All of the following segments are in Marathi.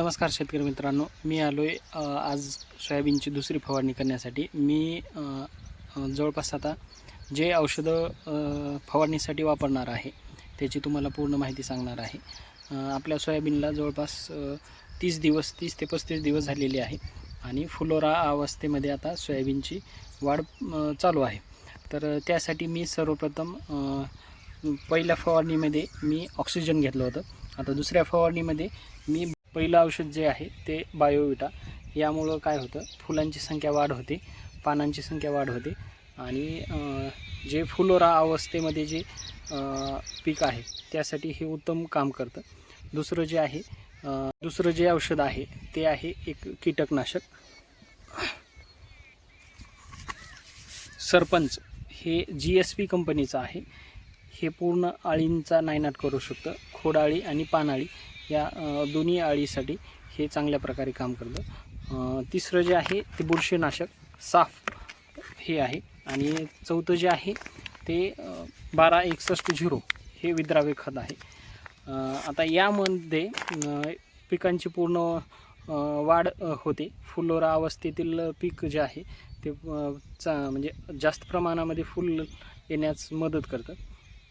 नमस्कार शेतकरी मित्रांनो मी आलो आहे आज सोयाबीनची दुसरी फवारणी करण्यासाठी. मी जवळपास आता जे औषधं फवारणीसाठी वापरणार आहे त्याची तुम्हाला पूर्ण माहिती सांगणार आहे. आपल्या सोयाबीनला जवळपास तीस दिवस तीस ते पस्तीस दिवस झालेले आहे आणि फुलोरा अवस्थेमध्ये आता सोयाबीनची वाढ चालू आहे. तर त्यासाठी मी सर्वप्रथम पहिल्या फवारणीमध्ये मी ऑक्सिजन घेतलं होतं. आता दुसऱ्या फवारणीमध्ये मी पहिलं औषध जे आहे ते बायोविटा. यामुळं काय होतं फुलांची संख्या वाढ होते पानांची संख्या वाढ होते आणि जे फुलोरा अवस्थेमध्ये जे पीक आहे त्यासाठी हे उत्तम काम करतं. दुसरं जे आहे दुसरं जे औषध आहे ते आहे एक कीटकनाशक. सरपंच हे जी एस पी कंपनीचं आहे. हे पूर्ण अळींचा नायनाट करू शकतं खोडाळी आणि पानाळी. या दोन्ही अळीसाठी हे चांगल्या प्रकारे काम करतं. तिसरं जे आहे ते बुरशीनाशक साफ हे आहे. आणि चौथं जे आहे ते बारा एकसष्ट झिरो हे विद्राव्य खत आहे. आता यामध्ये पिकांची पूर्ण वाढ होते. फुलोरा अवस्थेतील पीक जे आहे ते चा म्हणजे जास्त प्रमाणामध्ये फुल येण्यास मदत करतं.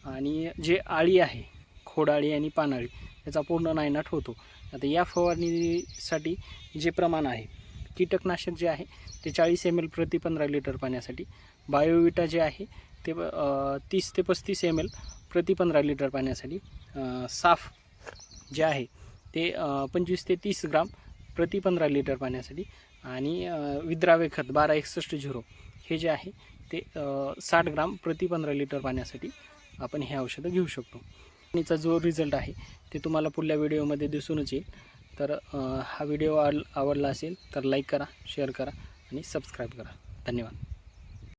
आणि जे आळी आहे खोडाळी आणि पानाळी याचा पूर्ण नायनाट होतो. आता या फवारणीसाठी जे प्रमाण आहे कीटकनाशक जे आहे ते चाळीस एम एल प्रति पंधरा लिटर पाण्यासाठी बायोविटा जे आहे ते तीस ते पस्तीस एम एल प्रति पंधरा लिटर पाण्यासाठी साफ जे आहे ते पंचवीस ते तीस ग्राम प्रति पंधरा लिटर पाण्यासाठी आणि विद्रावे विद्राव्य खत बारा एकसष्ट झिरो हे जे आहे ते साठ ग्राम प्रति पंधरा लिटर पाण्यासाठी आपण हे औषधं घेऊ शकतो. फवारणीचा जो रिझल्ट आहे ते तुम्हाला पुढल्या व्हिडिओमध्ये दिसूनच येईल. तर हा व्हिडिओ आवडला असेल तर लाईक करा शेअर करा आणि सबस्क्राईब करा. धन्यवाद.